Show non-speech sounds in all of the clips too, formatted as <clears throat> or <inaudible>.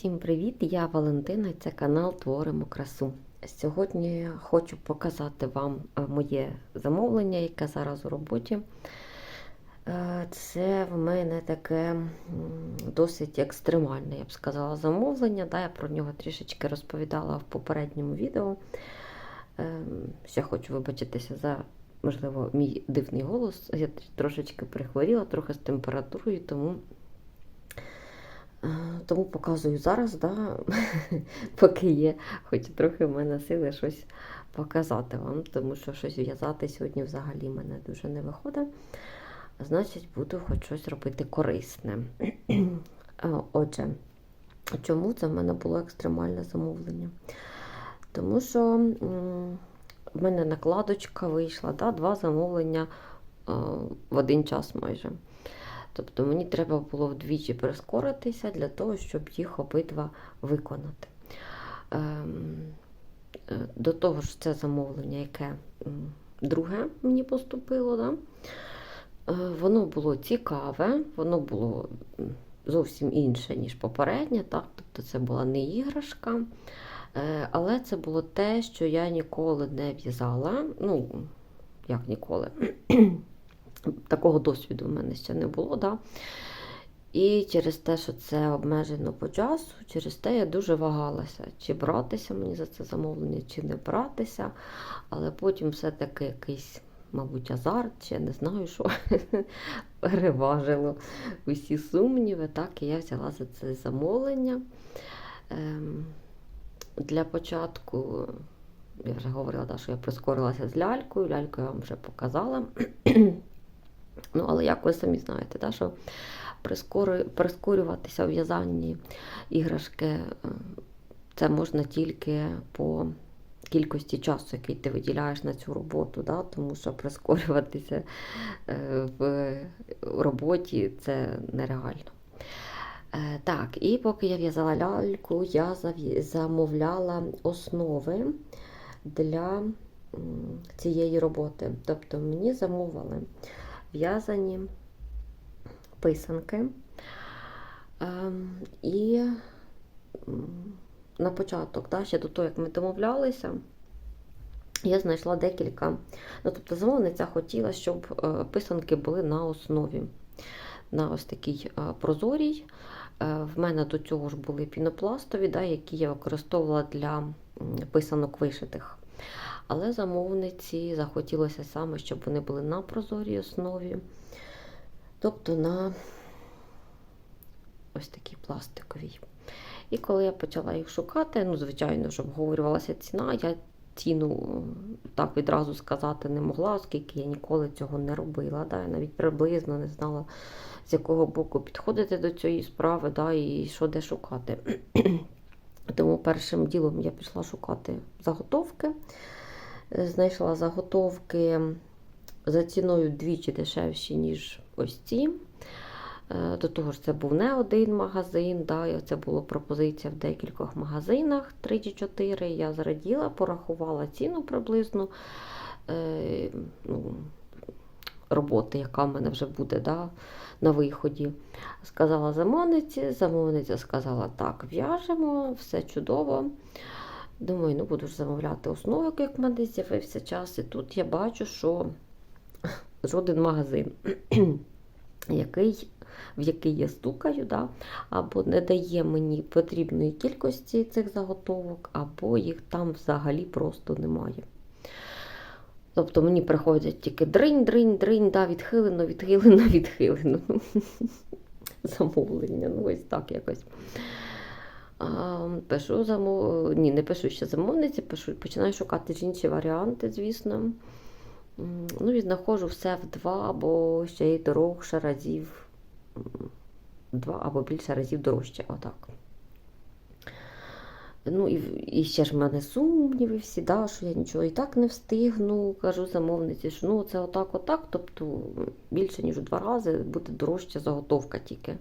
Всім привіт! Я Валентина це канал Творимо красу. Сьогодні хочу показати вам е, моє замовлення, яке зараз у роботі. Е, Це в мене таке досить екстремальне, я б сказала, замовлення. Да, я про нього трішечки розповідала в попередньому відео. Ем, Ще хочу вибачитися за, можливо, мій дивний голос. Я трошечки прихворіла, трохи з температурою, тому. Тому показую зараз, да, <laughs> поки є, хоч трохи в мене сили щось показати вам, тому що щось в'язати сьогодні взагалі мене дуже не виходить. Значить, буду хоч щось робити корисне. <clears throat> Отже, чому це в мене було екстремальне замовлення? Тому що в мене накладочка вийшла, да, два замовлення в один час майже. Тобто мені треба було вдвічі прискоритися для того, щоб їх обидва виконати. Ем, е, До того ж, це замовлення, яке друге мені поступило. Да? Е, Воно було цікаве, воно було зовсім інше, ніж попереднє. Так? Тобто це була не іграшка, е, але це було те, що я ніколи не в'язала. Ну, як ніколи. Такого досвіду в мене ще не було. Да? І через те, що це обмежено по часу, через те я дуже вагалася, чи братися мені за це замовлення, чи не братися. Але потім все-таки якийсь, мабуть, азарт, чи я не знаю, що <laughs> переважило усі сумніви. Так, і я взяла за це замовлення. Ем, для початку, я вже говорила, що я прискорилася з лялькою, ляльку я вам вже показала. Ну, але як ви самі знаєте, да, що прискорюватися у в'язанні іграшки е, це можна тільки по кількості часу, який ти виділяєш на цю роботу, да, тому що прискорюватися е, в роботі це нереально. Е, Так, і поки я в'язала ляльку, я замовляла основи для цієї роботи. Тобто мені замовили в'язані писанки. Ем, І на початок, да, ще до того, як ми домовлялися, я знайшла декілька. Ну, тобто, замовниця хотіла, щоб е, писанки були на основі, на ось такій е, прозорій. Е, В мене до цього ж були пінопластові, да, які я використовувала для писанок вишитих. Але замовниці захотілося саме, щоб вони були на прозорій основі, тобто на ось такій пластиковій. І коли я почала їх шукати, ну, звичайно, ж обговорювалася ціна, я ціну так відразу сказати не могла, оскільки я ніколи цього не робила. Да? Я навіть приблизно не знала, з якого боку підходити до цієї справи да, і що де шукати. <clears throat> Тому першим ділом я пішла шукати заготовки. Знайшла заготовки за ціною двічі дешевші, ніж ось ці. Е, До того ж, це був не один магазин, да, і це була пропозиція в декількох магазинах 3 чи 4. Я зраділа, порахувала ціну приблизно е, ну, роботи, яка в мене вже буде да, на виході. Сказала замовниці, замовниця сказала, так, в'яжемо, все чудово. Думаю, ну буду ж замовляти основу, як в мене з'явився час. І тут я бачу, що жоден магазин, <clears throat> який, в який я стукаю, да, або не дає мені потрібної кількості цих заготовок, або їх там взагалі просто немає. Тобто мені приходять тільки дринь, дринь, дринь, да, відхилено, відхилено, <laughs> відхилено. Замовлення, ну ось так якось. Пишу замов... Ні, не пишу ще замовниці, пишу, починаю шукати інші варіанти, звісно. Ну і знаходжу все в два або ще й дорогше разів. Два або більше разів дорожче. Отак. Ну і, і ще ж в мене сумніви всі, да, що я нічого і так не встигну. Кажу замовниці, що ну це отак, отак. Тобто більше, ніж у два рази буде дорожча заготовка тільки.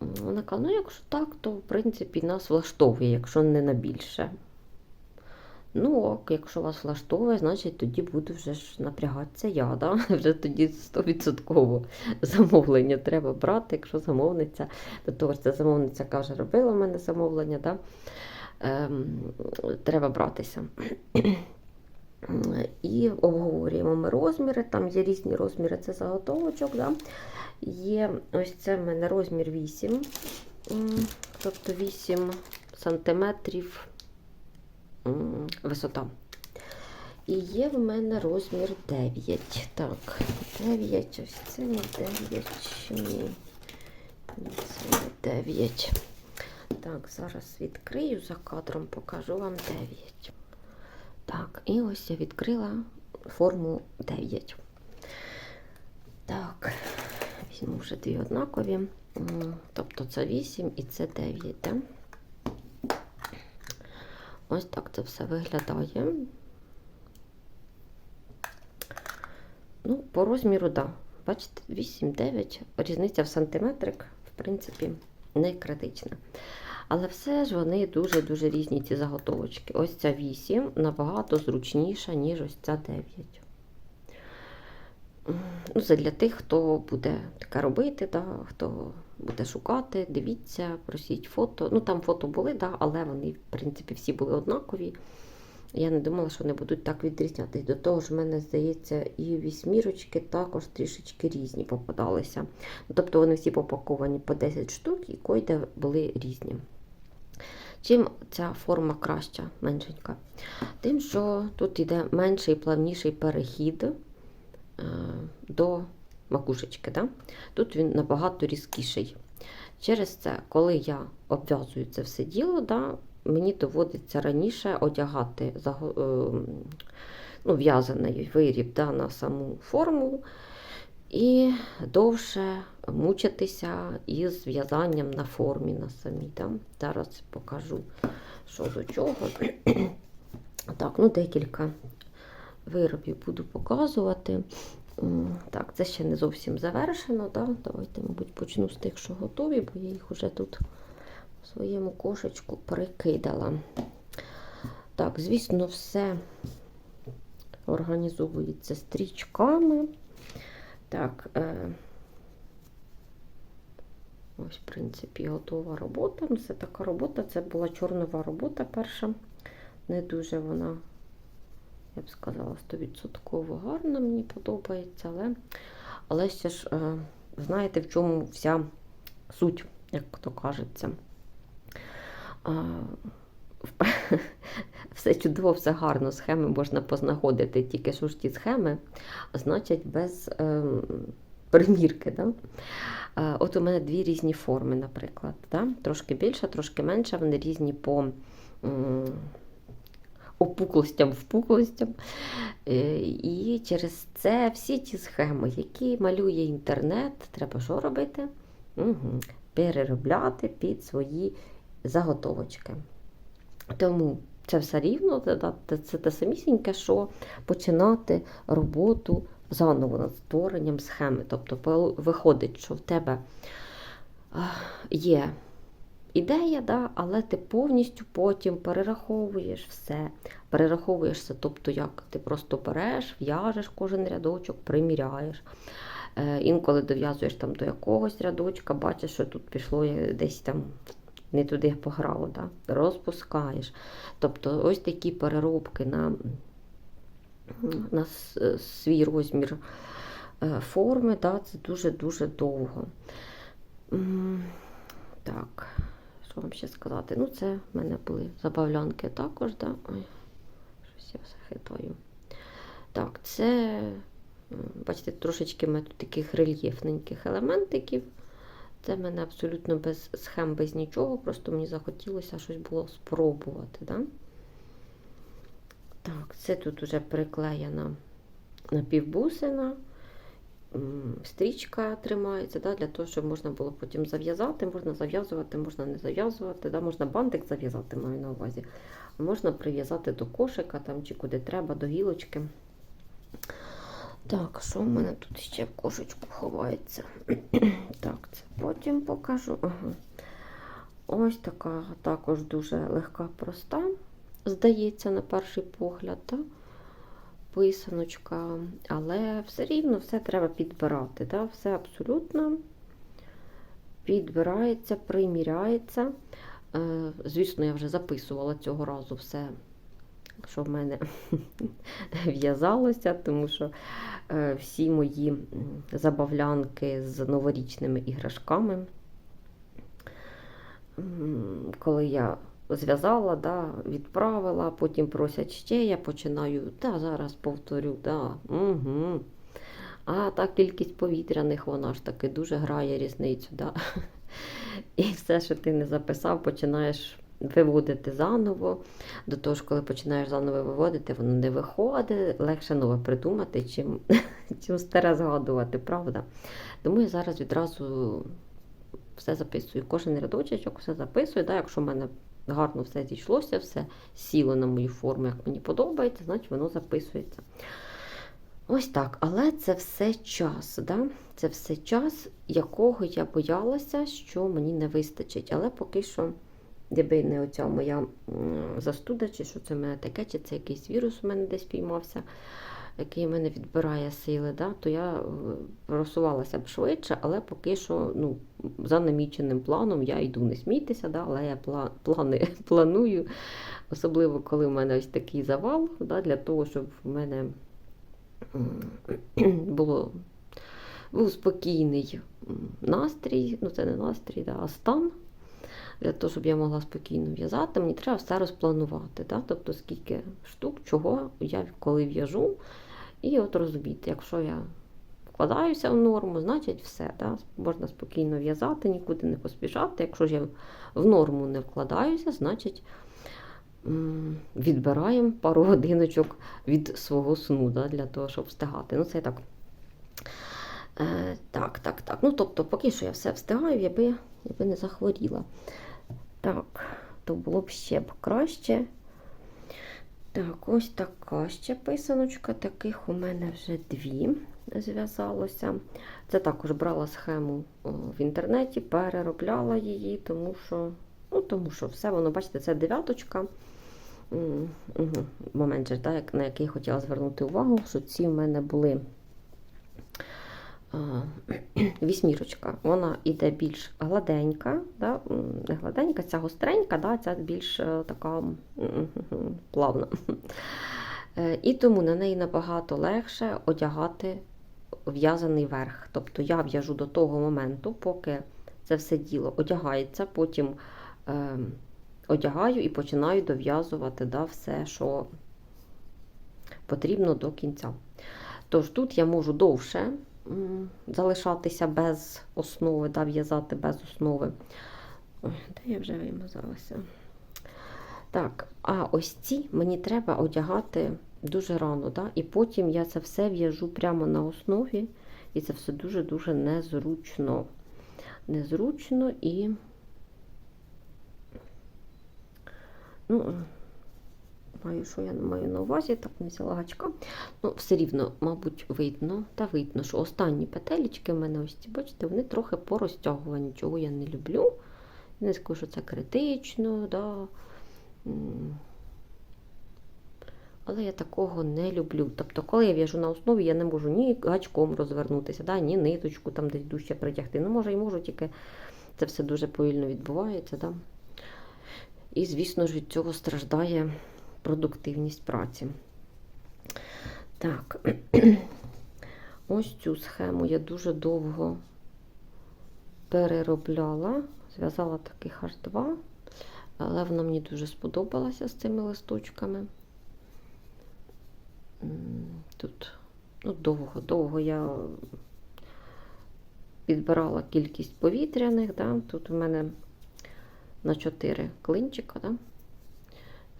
Вона каже, ну якщо так, то в принципі нас влаштовує, якщо не на більше. Ну, ок, якщо вас влаштовує, значить тоді буду вже ж напрягатися я, да? <laughs> вже тоді 100% замовлення треба брати, якщо замовниця, до того ж ця замовниця каже, робила в мене замовлення, да? ем, треба братися. І обговорюємо ми розміри, там є різні розміри, це заготовочок. Да? Є ось це в мене розмір 8, тобто 8 сантиметрів висота. І є в мене розмір 9. Так, 9, ось це не 9. Ні. Це не 9. Так, зараз відкрию за кадром, покажу вам 9. Так, і ось я відкрила форму 9. Так, візьму вже дві однакові. Тобто це 8 і це 9. Да? Ось так це все виглядає. Ну, по розміру, так. Да. Бачите, 8-9. Різниця в сантиметрик, в принципі, не критична. Але все ж вони дуже-дуже різні, ці заготовочки. Ось ця 8 набагато зручніша, ніж ось ця 9. Ну, це для тих, хто буде таке робити, да, хто буде шукати, дивіться, просіть фото. Ну, там фото були, да, але вони, в принципі, всі були однакові. Я не думала, що вони будуть так відрізнятися. До того ж, в мене, здається, і вісьмірочки також трішечки різні попадалися. Ну, Тобто вони всі попаковані по 10 штук, і койде були різні. Чим ця форма краща, меншенька? Тим, що тут йде менший плавніший перехід е, до макушечки. Да? Тут він набагато різкіший. Через це, коли я обв'язую це все діло, да, мені доводиться раніше одягати е, ну, в'язаний виріб да, на саму форму і довше мучитися із в'язанням на формі на самій. Да? Зараз покажу, що до чого. <clears throat> Так, ну декілька виробів буду показувати. Так, це ще не зовсім завершено. Да? Давайте, мабуть, почну з тих, що готові, бо я їх вже тут в своєму кошечку перекидала. Так, звісно, все організовується стрічками. Так, е, ось, в принципі, готова робота. Ну, Це така робота, це була чорнова робота перша. Не дуже вона, я б сказала, 100% гарна, мені подобається, але, але ще ж, е, знаєте, в чому вся суть, як то кажеться. <laughs> Все чудово, все гарно, схеми можна познаходити, тільки що ж ті схеми, значить, без ем, примірки. Да? Е, От у мене дві різні форми, наприклад. Да? Трошки більша, трошки менша, вони різні по м, опуклостям, впуклостям. Е, І через це всі ті схеми, які малює інтернет, треба що робити? Угу. Переробляти під свої заготовочки. Тому це все рівно, це, те самісіньке, що починати роботу заново над створенням схеми. Тобто виходить, що в тебе є ідея, да, але ти повністю потім перераховуєш все. Перераховуєшся, тобто як ти просто береш, в'яжеш кожен рядочок, приміряєш. Е, інколи дов'язуєш там до якогось рядочка, бачиш, що тут пішло е, десь там не туди пограло, да? розпускаєш. Тобто ось такі переробки на, на свій розмір е, форми, да? це дуже-дуже довго. Так, що вам ще сказати? Ну, це в мене були забавлянки також, да? Ой, щось я все хитаю. Так, це, бачите, трошечки мене тут таких рельєфненьких елементиків. Це в мене абсолютно без схем, без нічого, просто мені захотілося щось було спробувати. Да? Так, це тут вже приклеєна напівбусина, стрічка тримається, да, для того, щоб можна було потім зав'язати, можна зав'язувати, можна не зав'язувати, да, можна бантик зав'язати, маю на увазі, можна прив'язати до кошика там, чи куди треба, до гілочки. Так, що в мене тут ще в кошечку ховається? <clears throat> так, це потім покажу. Ага. Ось така також дуже легка, проста. здається, на перший погляд, да? писаночка, але все рівно все треба підбирати. Да? Все абсолютно підбирається, приміряється. Е, Звісно, я вже записувала цього разу все, що в мене <laughs> в'язалося, тому що е, всі мої забавлянки з новорічними іграшками, коли я зв'язала, да, відправила, потім просять ще, я починаю, та зараз повторю, да, угу. А та кількість повітряних, вона ж таки дуже грає різницю. Да? <laughs> І все, що ти не записав, починаєш виводити заново. До того ж, коли починаєш заново виводити, воно не виходить, легше нове придумати, чим, <laughs> чим старе згадувати, правда? Тому я зараз відразу все записую. Кожен рядочок все записую. Да? Якщо в мене гарно все зійшлося, все сіло на мою форму, як мені подобається, значить воно записується. Ось так, але це все час, да? це все час, якого я боялася, що мені не вистачить. Але поки що, якби не оця моя застуда, чи що це в мене таке, чи це якийсь вірус у мене десь піймався, який мене відбирає сили, да? то я е, просувалася б швидше, але поки що ну, за наміченим планом я йду, не смійтеся, да? але я пла- плани <laughs> планую, особливо коли в мене ось такий завал, да? для того, щоб в мене <clears throat> було, був спокійний настрій, ну це не настрій, да, а стан. Для того, щоб я могла спокійно в'язати, мені треба все розпланувати. Да? Тобто, скільки штук, чого я коли в'яжу. І от розуміти, якщо я вкладаюся в норму, значить все. Да? Можна спокійно в'язати, нікуди не поспішати. Якщо ж я в норму не вкладаюся, значить відбираємо пару годиночок від свого сну да, для того, щоб встигати. Ну, це так. Е, так, так, так. Ну, тобто, поки що я все встигаю, я би, я би не захворіла. Так, то було б ще б краще. Так, ось така ще писаночка. Таких у мене вже дві зв'язалося. Це також брала схему в інтернеті, переробляла її, тому що, ну, тому що все воно, бачите, це дев'яточка. Момент, же, так, на який хотіла звернути увагу, що ці в мене були <clears throat> вісьмірочка. Вона йде більш гладенька, да? не гладенька, ця гостренька, да? ця більш е, така <laughs> плавна. Е, І тому на неї набагато легше одягати в'язаний верх. Тобто я в'яжу до того моменту, поки це все діло одягається, потім е, одягаю і починаю дов'язувати да, все, що потрібно до кінця. Тож тут я можу довше залишатися без основи, да, в'язати без основи. Ой, де я вже вимазалася? Так, а ось ці мені треба одягати дуже рано, да? і потім я це все в'яжу прямо на основі, і це все дуже-дуже незручно. Незручно і. Ну, маю, що я не маю на увазі, так не взяла гачка. Ну, все рівно, мабуть, видно, та видно, що останні петелечки в мене ось ці, бачите, вони трохи порозтягувані, чого я не люблю. Не скажу, що це критично, да. Але я такого не люблю. Тобто, коли я в'яжу на основі, я не можу ні гачком розвернутися, да, ні ниточку там десь дужче притягти. Ну, може, і можу, тільки це все дуже повільно відбувається. Да. І, звісно ж, від цього страждає продуктивність праці. Так, <clears throat> ось цю схему я дуже довго переробляла. Зв'язала таких аж два, але вона мені дуже сподобалася з цими листочками. Тут ну, довго, довго я підбирала кількість повітряних. Да? Тут у мене на 4 клинчика. Да?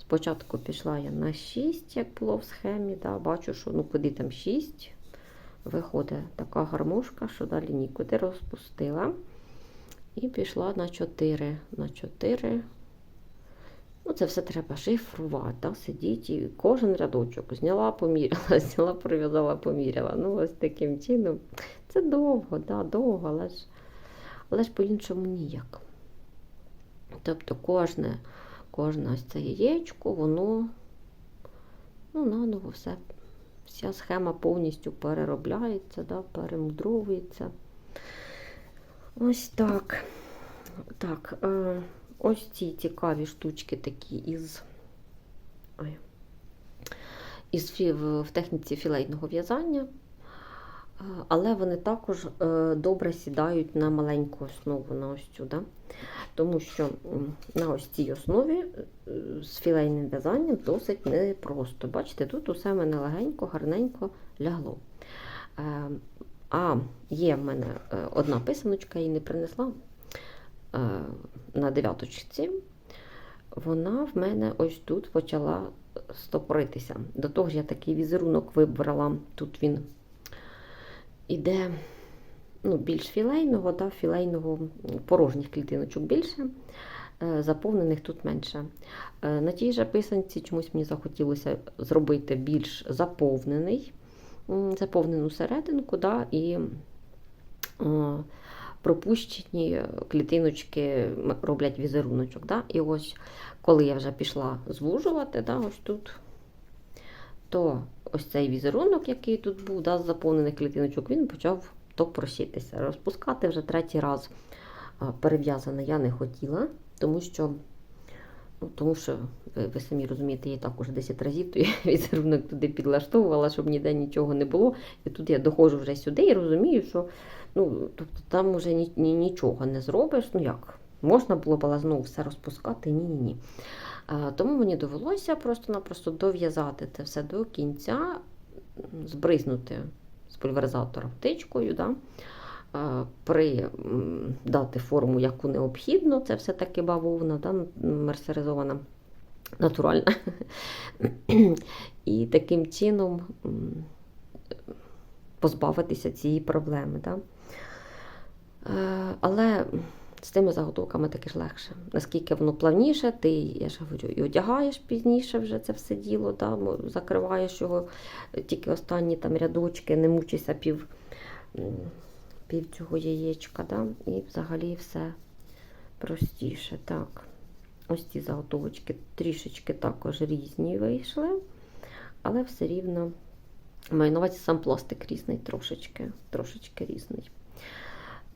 Спочатку пішла я на 6, як було в схемі. Да? Бачу, що ну куди там 6, виходить така гармошка, що далі нікуди розпустила. І пішла на 4. На 4. Ну, це все треба шифрувати, да? сидіти і кожен рядочок зняла, поміряла, <laughs> зняла, прив'язала, поміряла. Ну, ось таким чином. Це довго, да, довго, але ж, але ж по-іншому ніяк. Тобто кожне, кожне ось це яєчко, воно ну, наново все. Вся схема повністю переробляється, да, перемудровується. Ось так. Так, е, ось ці цікаві штучки такі із. Ой, із в, в техніці філейного в'язання. Але вони також е, добре сідають на маленьку основу, на ось цю. Да? Тому що на ось цій основі е, з філейним в'язанням досить непросто. Бачите, тут усе в мене легенько, гарненько лягло. Е, А є в мене одна писаночка, її не принесла на дев'яточці. Вона в мене ось тут почала стопоритися. До того ж, я такий візерунок вибрала. Тут він іде ну, більш філейного, да, філейного порожніх клітиночок більше, е, заповнених тут менше. Е, На тій же писанці чомусь мені захотілося зробити більш заповнений, заповнену серединку, да, і е, пропущені клітиночки роблять візеруночок. Да? І ось коли я вже пішла звужувати, да, ось тут, то ось цей візерунок, який тут був, да, з заповнених клітиночок, він почав топорщитися. Розпускати вже третій раз а, перев'язане я не хотіла, тому що, ну, тому що ви, самі розумієте, я так уже 10 разів той <laughs> візерунок туди підлаштовувала, щоб ніде нічого не було. І тут я доходжу вже сюди і розумію, що ну, тобто, там вже ні, ні, нічого не зробиш. Ну як? Можна було б знову все розпускати? Ні, ні, Тому мені довелося просто-напросто дов'язати це все до кінця, збризнути з пульверизатора втичкою, да? а, при форму, яку необхідно, це все-таки бавовна, да? мерсеризована, натуральна. І таким чином позбавитися цієї проблеми. Да? Е, Але з тими заготовками таки ж легше. Наскільки воно плавніше, ти, я ж говорю, і одягаєш пізніше вже це все діло, да, закриваєш його е, тільки останні там рядочки, не мучишся пів, пів цього яєчка, да, і взагалі все простіше. Так. Ось ці заготовочки трішечки також різні вийшли, але все рівно маю сам пластик різний, трошечки, трошечки різний.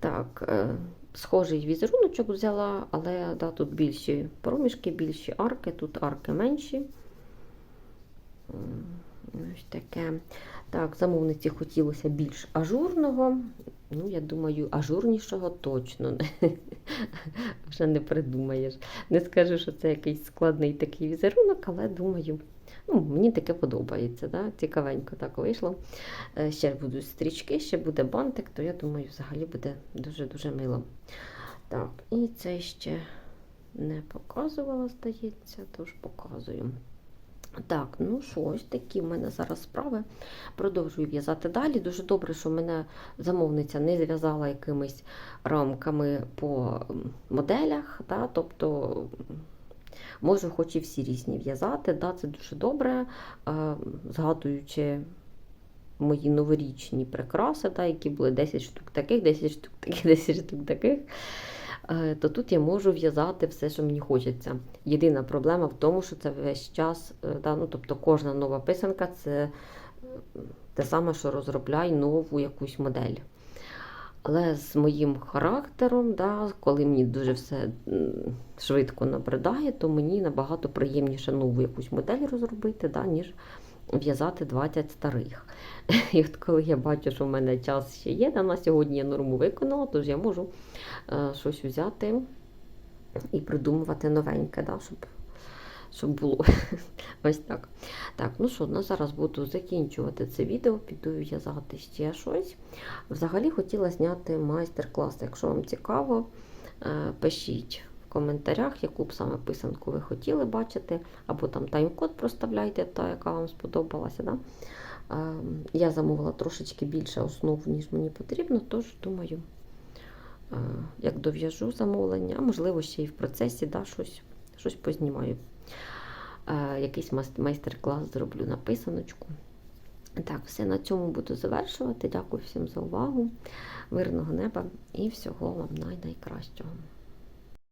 Так, е, схожий візеруночок взяла, але да, тут більші проміжки, більші арки, тут арки менші. Ось таке. Так, замовниці хотілося більш ажурного. Ну, я думаю, ажурнішого точно <laughs> вже не придумаєш. Не скажу, що це якийсь складний такий візерунок, але думаю, ну, мені таке подобається. Да? Цікавенько так вийшло. Е, Ще будуть стрічки, ще буде бантик, то я думаю, взагалі буде дуже-дуже мило. Так, і це ще не показувала, здається, тож показую. Так, ну що, ось такі в мене зараз справи. Продовжую в'язати далі. Дуже добре, що мене замовниця не зв'язала якимись рамками по моделях. Да? Тобто можу хоч і всі різні в'язати. Да? Це дуже добре, Е, згадуючи мої новорічні прикраси, да, які були 10 штук таких, 10 штук таких, <laughs> 10 штук таких. е, То тут я можу в'язати все, що мені хочеться. Єдина проблема в тому, що це весь час, е, да, ну, тобто кожна нова писанка це те саме, що розробляй нову якусь модель. Але з моїм характером, да, коли мені дуже все швидко набридає, то мені набагато приємніше нову якусь модель розробити, да, ніж в'язати 20 старих. <laughs> І от коли я бачу, що в мене час ще є, да, на сьогодні я норму виконала, тож я можу е, щось взяти і придумувати новеньке, да, щоб, щоб було. <laughs> Ось так. Так, ну що, ну зараз буду закінчувати це відео, піду я в'язати ще щось. Взагалі хотіла зняти майстер-клас. Якщо вам цікаво, е, пишіть в коментарях, яку б саме писанку ви хотіли бачити, або там тайм-код проставляйте, та, яка вам сподобалася. Да? Е, Я замовила трошечки більше основ, ніж мені потрібно, тож думаю, е, як дов'яжу замовлення, а можливо ще й в процесі да, щось, щось познімаю. Е, Якийсь майстер-клас зроблю на писаночку. Так, все на цьому буду завершувати. Дякую всім за увагу, мирного неба і всього вам най- найкращого.